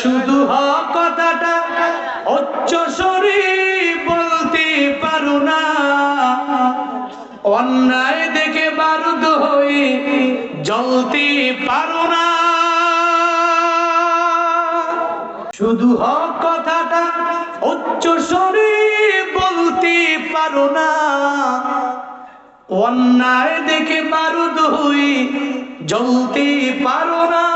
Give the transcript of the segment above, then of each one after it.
শুধু কথাটা উচ্চ স্বরে বলতে পারো না। অন্যায় দেখে বারুদ হয়ে জ্বলতে পারো না। শুধু হক কথাটা উচ্চ স্বরে বলতে পারো না। অন্যায় দেখে বারুদ হয়ে জ্বলতে পারো না।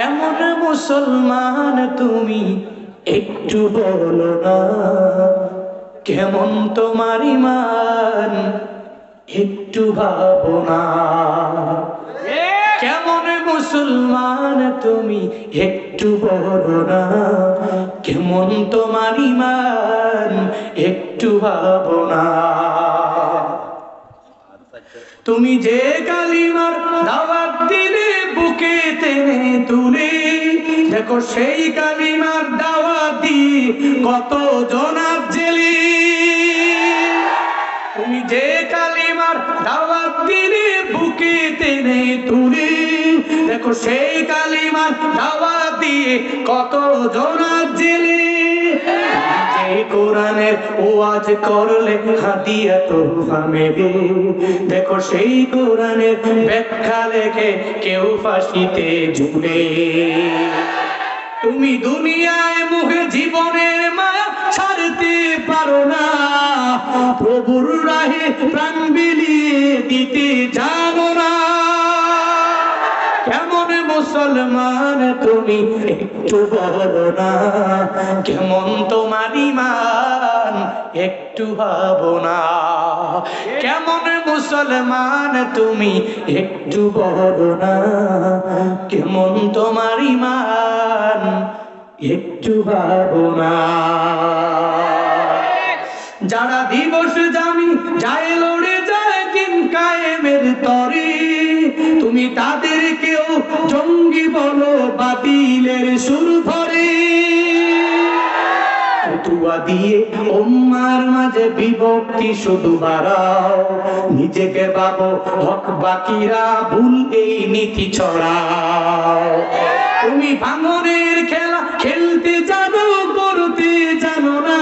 কেমন মুসলমান তুমি একটু বলো না। কেমন তোমার ইমান একটু ভাবো না। কেমন মুসলমান তুমি একটু বলো না। কেমন তোমার ইমান একটু ভাবো না। তুমি যে কালিমার দাওয়াত দিলে, বুকে টেনে তুলে, দেখো সেই কালিমার দাওয়াত কত জনাব জেলি। তুমি যে কালিমার দাওয়াত দিলে, বুকে টেনে তুলে, দেখো সেই কালিমার দাওয়াত কত যে কোরআনের ওয়াজ করলে হাতিয়া তোফা মেবে। দেখো সেই কোরআনের ব্যাখ্যা লেখে কেউ ফাঁসিতে ঝুলে। তুমি দুনিয়ায় মুখে জীবনের মায়া ছাড়তে পারো না। প্রভুর রাহে প্রাণ মুসলমান, তুমি একটু বলো না। কেমন তোমার ইমান একটু ভাবো না। কেমন মুসলমান, তুমি একটু বলো না। কেমন তোমার ইমান একটু ভাবো না। যারা দিবস জামি, যায় লড়ে যায় দিন কায়েমের তরে। তুমি তাদেরকেও সুর ধরে। ফতুয়া দিয়ে উম্মার মাঝে বিভক্তি শুধু বাড়াও। নিজেকে হক বাকিরা ভুল এই নীতি ছড়াও। তুমি ভাঙনের খেলা খেলতে জানো, করতে জানো না।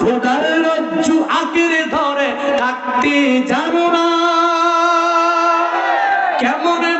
খোদার রজ্জু আঁকড়ে ধরে থাকতে জানো না।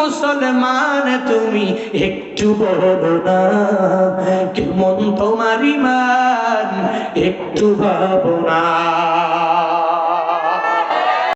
মুসলমান তুমি একটু বলো না। কেমন তোমার ইমান একটু ভাবো না।